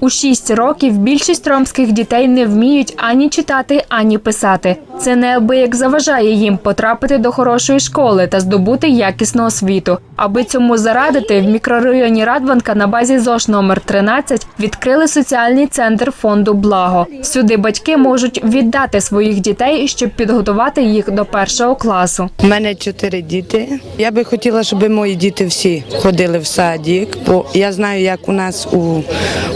У 6 років більшість ромських дітей не вміють ані читати, ані писати. Це неабияк заважає їм потрапити до хорошої школи та здобути якісну освіту. Аби цьому зарадити, в мікрорайоні Радванка на базі ЗОШ номер 13 відкрили соціальний центр фонду Благо. Сюди батьки можуть віддати своїх дітей, щоб підготувати їх до першого класу. У мене чотири діти. Я би хотіла, щоб мої діти всі ходили в садик, бо я знаю, як у нас у,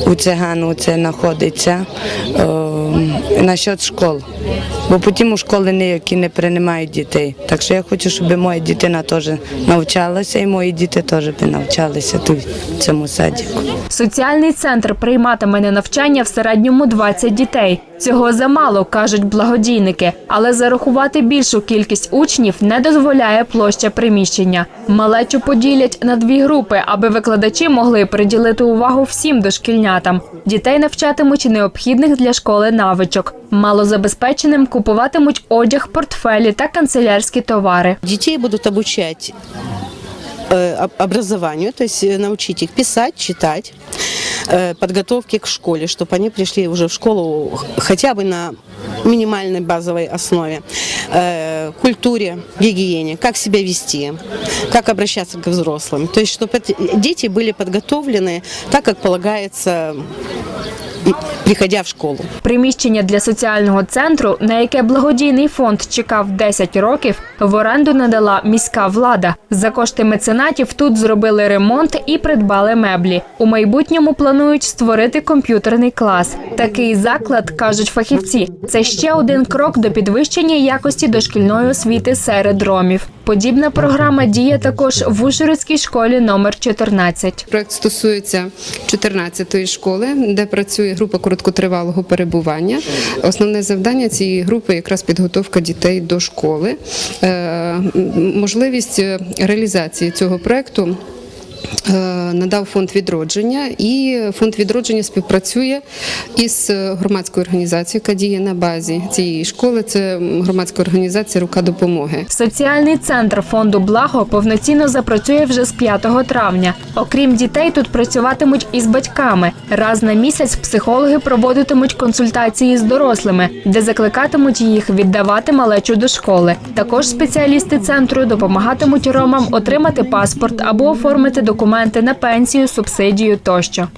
у цигану це знаходиться е, насчет школ. Бо потім у школи ніякі не приймають дітей. Так що я хочу, щоб моя дитина теж навчалася, і мої діти теж би навчалися тут в цьому садіку. Соціальний центр прийматиме на навчання в середньому 20 дітей. Цього замало, кажуть благодійники, але зарахувати більшу кількість учнів не дозволяє площа приміщення. Малечу поділять на дві групи, аби викладачі могли приділити увагу всім дошкільнятам. Дітей навчатимуть необхідних для школи навичок. Малозабезпеченим купуватимуть одяг, портфелі та канцелярські товари. Детей будут обучать э, об- образованию, то есть э, научить их писать, э, подготовке к школе, чтобы они пришли уже в школу х- хотя бы на минимальной базовой основе, э, культуре, гигиене, как себя вести, как обращаться к взрослым. То есть, чтобы дети были подготовлены так, как полагается, м, приходя в школу. Приміщення для соціального центру, на яке благодійний фонд чекав 10 років, в оренду надала міська влада. За кошти меценатів тут зробили ремонт і придбали меблі. У майбутньому планують створити комп'ютерний клас. Такий заклад кажуть фахівці. Це ще один крок до підвищення якості дошкільної освіти серед ромів. Подібна програма діє також в Ужгородській школі номер 14. Проект стосується 14-ї школи, де працює група короткотривалого перебування. Основне завдання цієї групи якраз підготовка дітей до школи. Е, Можливість е, реалізації цього проекту. Е, Надав фонд відродження, і фонд відродження співпрацює із громадською організацією, яка діє на базі цієї школи. Це громадська організація Рука допомоги. Соціальний центр фонду Благо повноцінно запрацює вже з 5 травня. Окрім дітей, тут працюватимуть і з батьками. Раз на місяць психологи проводитимуть консультації з дорослими, де закликатимуть їх віддавати малечу до школи. Також спеціалісти центру допомагатимуть ромам отримати паспорт або оформити документи на пенсію, субсидію тощо.